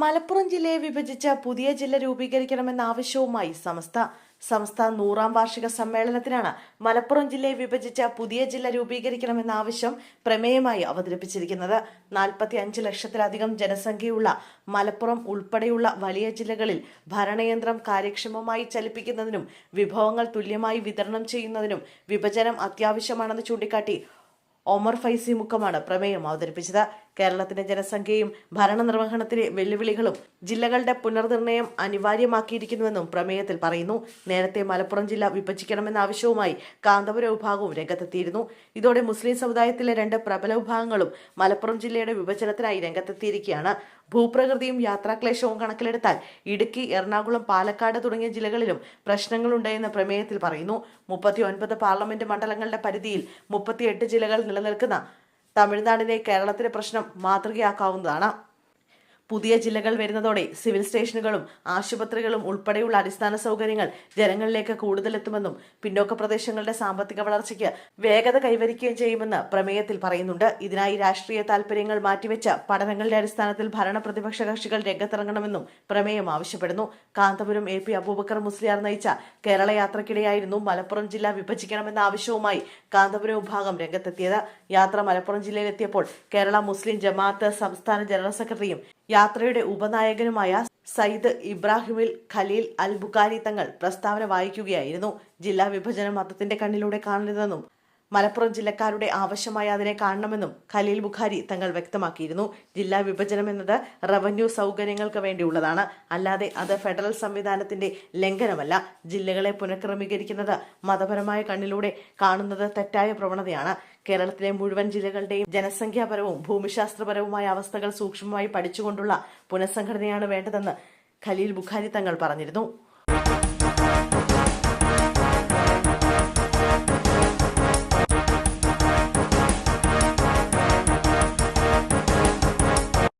മലപ്പുറം ജില്ലയെ വിഭജിച്ച പുതിയ ജില്ല രൂപീകരിക്കണമെന്ന ആവശ്യവുമായി സമസ്ത. സംസ്ഥാന നൂറാം വാർഷിക സമ്മേളനത്തിനാണ് മലപ്പുറം ജില്ലയെ വിഭജിച്ച പുതിയ ജില്ല രൂപീകരിക്കണമെന്ന ആവശ്യം പ്രമേയമായി അവതരിപ്പിച്ചിരിക്കുന്നത്. നാൽപ്പത്തി അഞ്ച് ലക്ഷത്തിലധികം ജനസംഖ്യയുള്ള മലപ്പുറം ഉൾപ്പെടെയുള്ള വലിയ ജില്ലകളിൽ ഭരണയന്ത്രം കാര്യക്ഷമമായി ചലിപ്പിക്കുന്നതിനും വിഭവങ്ങൾ തുല്യമായി വിതരണം ചെയ്യുന്നതിനും വിഭജനം അത്യാവശ്യമാണെന്ന് ചൂണ്ടിക്കാട്ടി ഒമർ ഫൈസി മുഖമാണ് പ്രമേയം അവതരിപ്പിച്ചത്. കേരളത്തിന്റെ ജനസംഖ്യയും ഭരണനിർവഹണത്തിലെ വെല്ലുവിളികളും ജില്ലകളുടെ പുനർനിർണയം അനിവാര്യമാക്കിയിരിക്കുന്നുവെന്നും പ്രമേയത്തിൽ പറയുന്നു. നേരത്തെ മലപ്പുറം ജില്ല വിഭജിക്കണമെന്ന ആവശ്യവുമായി കാന്തപുര വിഭാഗവും രംഗത്തെത്തിയിരുന്നു. ഇതോടെ മുസ്ലിം സമുദായത്തിലെ രണ്ട് പ്രബല വിഭാഗങ്ങളും മലപ്പുറം ജില്ലയുടെ വിഭജനത്തിനായി രംഗത്തെത്തിയിരിക്കുകയാണ്. ഭൂപ്രകൃതിയും യാത്രാക്ലേശവും കണക്കിലെടുത്താൽ ഇടുക്കി എറണാകുളം പാലക്കാട് തുടങ്ങിയ ജില്ലകളിലും പ്രശ്നങ്ങളുണ്ടെന്ന് പ്രമേയത്തിൽ പറയുന്നു. മുപ്പത്തി ഒൻപത് പാർലമെന്റ് മണ്ഡലങ്ങളുടെ പരിധിയിൽ മുപ്പത്തിയെട്ട് ജില്ലകൾ നിലനിൽക്കുന്ന തമിഴ്നാടിനെ കേരളത്തിലെ പ്രശ്നം മാതൃകയാക്കാവുന്നതാണ് പുതിയ ജില്ലകൾ വരുന്നതോടെ സിവിൽ സ്റ്റേഷനുകളും ആശുപത്രികളും ഉൾപ്പെടെയുള്ള അടിസ്ഥാന സൗകര്യങ്ങൾ ജനങ്ങളിലേക്ക് കൂടുതലെത്തുമെന്നും പിന്നോക്ക പ്രദേശങ്ങളുടെ സാമ്പത്തിക വളർച്ചയ്ക്ക് വേഗത കൈവരിക്കുകയും ചെയ്യുമെന്ന് പ്രമേയത്തിൽ പറയുന്നുണ്ട്. ഇതിനായി രാഷ്ട്രീയ താൽപര്യങ്ങൾ മാറ്റിവെച്ച പഠനങ്ങളുടെ അടിസ്ഥാനത്തിൽ ഭരണ പ്രതിപക്ഷ കക്ഷികൾ രംഗത്തിറങ്ങണമെന്നും പ്രമേയം ആവശ്യപ്പെടുന്നു. കാന്തപുരം എ പി അബൂബക്കർ മുസ്ലിയാർ നയിച്ച കേരള യാത്രക്കിടെയായിരുന്നു മലപ്പുറം ജില്ല വിഭജിക്കണമെന്ന ആവശ്യവുമായി കാന്തപുരം വിഭാഗം രംഗത്തെത്തിയത്. യാത്ര മലപ്പുറം ജില്ലയിലെത്തിയപ്പോൾ കേരള മുസ്ലിം ജമാഅത്ത് സംസ്ഥാന ജനറൽ സെക്രട്ടറിയും യാത്രയുടെ ഉപനായകനുമായ സയ്യിദ് ഇബ്രാഹിമിൽ ഖലീൽ അൽ ബുഖാരി തങ്ങൾ പ്രസ്താവന വായിക്കുകയായിരുന്നു. ജില്ലാ വിഭജനം മതത്തിന്റെ കണ്ണിലൂടെ കാണരുതെന്നും മലപ്പുറം ജില്ലക്കാരുടെ ആവശ്യമായി അതിനെ കാണണമെന്നും ഖലീൽ ബുഖാരി തങ്ങൾ വ്യക്തമാക്കിയിരുന്നു. ജില്ലാ വിഭജനം എന്നത് റവന്യൂ സൗകര്യങ്ങൾക്ക് വേണ്ടിയുള്ളതാണ്. അല്ലാതെ അത് ഫെഡറൽ സംവിധാനത്തിന്റെ ലംഘനമല്ല. ജില്ലകളെ പുനഃക്രമീകരിക്കുന്നത് മതപരമായ കണ്ണിലൂടെ കാണുന്നത് തെറ്റായ പ്രവണതയാണ്. കേരളത്തിലെ മുഴുവൻ ജില്ലകളുടെയും ജനസംഖ്യാപരവും ഭൂമിശാസ്ത്രപരവുമായ അവസ്ഥകൾ സൂക്ഷ്മമായി പഠിച്ചുകൊണ്ടുള്ള പുനഃസംഘടനയാണ് വേണ്ടതെന്ന് ഖലീൽ ബുഖാരി തങ്ങൾ പറഞ്ഞിരുന്നു.